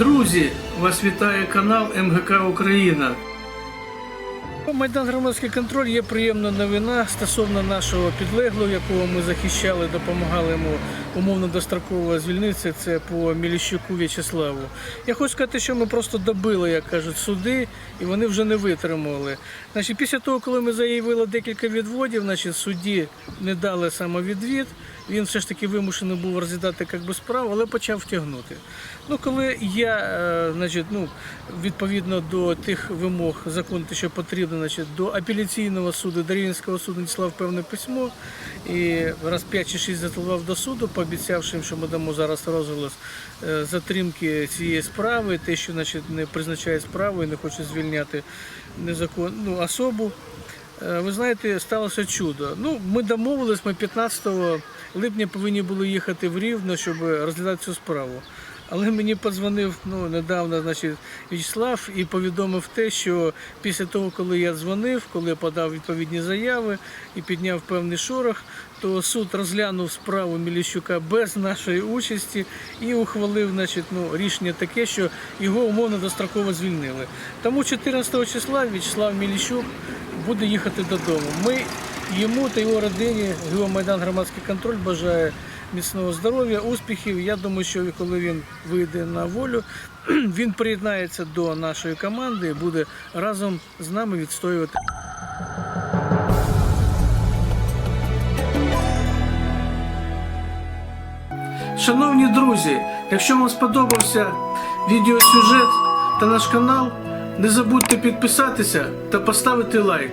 Друзі, вас вітає канал МГК Україна. Майдан громадський контроль є приємна новина стосовно нашого підлеглого, якого ми захищали, допомагали йому умовно достроково звільнитися. Це по Міліщуку В'ячеславу. Я хочу сказати, що ми просто добили, як кажуть, суди, і вони вже не витримали. Значить, після того, коли ми заявили декілька відводів, значить, судді не дали самовідвід. Він все ж таки вимушений був розглядати як би, справу, але почав втягнути. Ну, коли я, е, значить, ну, відповідно до тих вимог закону, що потрібно, значить, до апеляційного суду, до Рівненського суду надіслав певне письмо і раз 5 чи 6 зателефонував до суду, пообіцявши їм, що ми дамо зараз розголос е, затримки цієї справи, те, що значить, не призначає справу і не хоче звільняти незакон, ну, особу. Е, Ви знаєте, сталося чудо. Ну, ми домовились, ми 15 липня повинні були їхати в Рівно, щоб розглядати цю справу. Але мені подзвонив ну, недавно значить, Вячеслав і повідомив те, що після того, коли я дзвонив, коли подав відповідні заяви і підняв певний шорох, то суд розглянув справу Міліщука без нашої участі і ухвалив значить, ну, рішення таке, що його умовно достроково звільнили. Тому 14 числа Вячеслав Міліщук буде їхати додому. Ми йому та його родині, його Майдан громадський контроль бажає міцного здоров'я, успіхів. Я думаю, що коли він вийде на волю, він приєднається до нашої команди і буде разом з нами відстоювати. Шановні друзі, якщо вам сподобався відеосюжет та наш канал, не забудьте підписатися та поставити лайк.